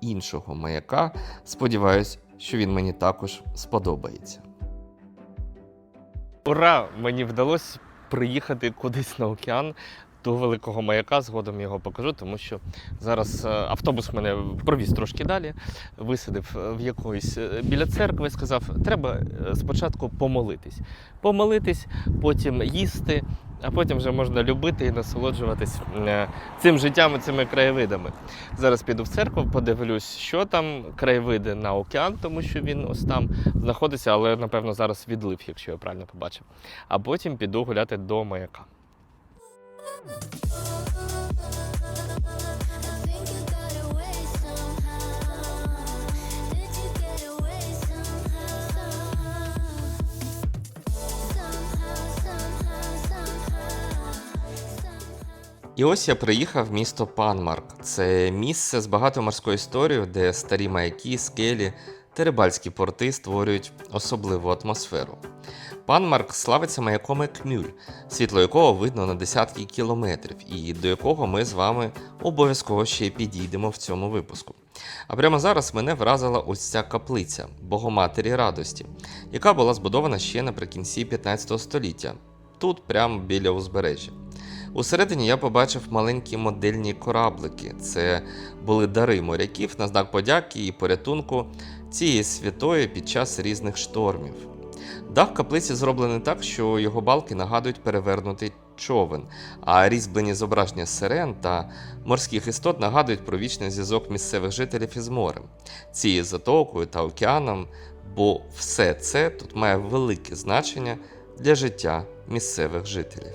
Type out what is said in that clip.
іншого маяка. Сподіваюсь, що він мені також сподобається. Ура! Мені вдалося приїхати кудись на океан до великого маяка. Згодом його покажу, тому що зараз е, автобус мене провіз трошки далі, висадив е, в якоїсь е, біля церкви, сказав, треба спочатку помолитись. Помолитись, потім їсти, а потім вже можна любити і насолоджуватись е, цим життям і цими краєвидами. Зараз піду в церкву, подивлюсь, що там краєвиди на океан, тому що він ось там знаходиться, але напевно зараз відлив, якщо я правильно побачив. А потім піду гуляти до маяка. І ось я приїхав в місто Панмарк. Це місце з багатою морською історією, де старі маяки, скелі та рибальські порти створюють особливу атмосферу. Панмарк славиться маяком Екмюль, світло якого видно на десятки кілометрів, і до якого ми з вами обов'язково ще підійдемо в цьому випуску. А прямо зараз мене вразила ось ця каплиця Богоматері радості, яка була збудована ще наприкінці 15 століття, тут, прямо біля узбережжя. Усередині я побачив маленькі модельні кораблики. Це були дари моряків на знак подяки і порятунку цієї святої під час різних штормів. Дах каплиці зроблений так, що його балки нагадують перевернутий човен, а різьблені зображення сирен та морських істот нагадують про вічний зв'язок місцевих жителів із морем, цією затокою та океаном, бо все це тут має велике значення для життя місцевих жителів.